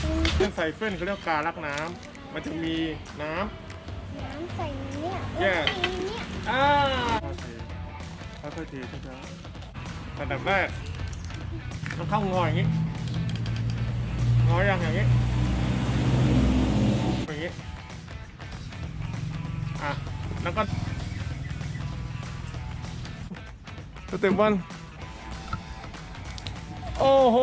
ซึ่งเครื่องไซเฟิลเขาเรียกการลักน้ำมันจะมีน้น้ำใส่เนี่ยแย่ ใส่เนี่ยำอ่าค่อยๆเทค่อยๆเทช้าๆอันดับแรกต้องเข้างออย่างนี้ งออย่างอย่างนี้ อย่างนี้ อะ แล้วก็สเต็ปวัน โอ้โห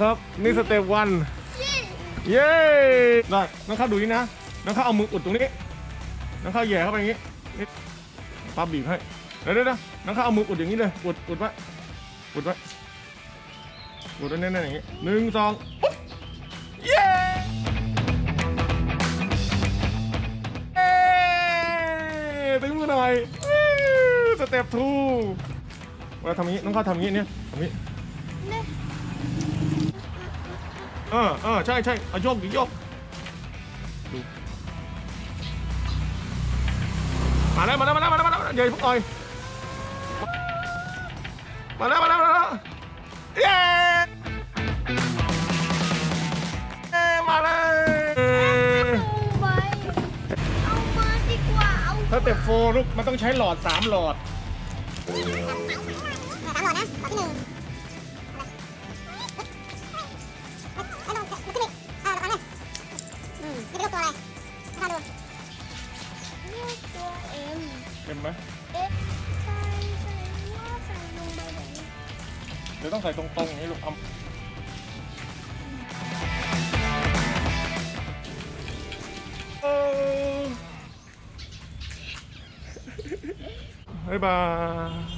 ครับ นี่สเต็ปวันเย้ได้น้องข้าวดูนี่นะน้องข้าวเอามืออุดตรงนี้น้องข้าวแหย่เข้าไปอย่างนี้นี่ป้าบีบให้เดี๋ยวเดี๋ยวเดี๋ยวน้องข้าวเอามืออุดอย่างนี้เลยอุดอุดไว้อุดไว้อุดไว้แน่นๆอย่างนี้หนึ่งสองปุ๊บเย้เย้ตึงมือหน่อยสเต็ปทูเวลาทำอย่างนี้น้องข้าวทำอย่างนี้เนี่ยทำอย่างนี้ เนี่ยเออเออใช่ใช่เอาโยกดิโยกดูมาแล้วมาแล้วมาแล้วมาแล้วมาแล้วอย่าเพิ่งต่อยมาแล้วมาแล้วมาแล้วเย้เย้มาเลยเอาไปเอามาดีกว่า เอาถ้าเต็ปโฟร์ลูกมันต้องใช้หลอดสามหลอด สามหลอดนะหลอดที่หนึ่ง เห็นไหมเอ๊ะใส่ใส่ว่าใส่ลงไปแบบนี้เดี๋ยวต้องใส่ตรงๆอย่างนี้ลูกเอาเออบ๊ายบาย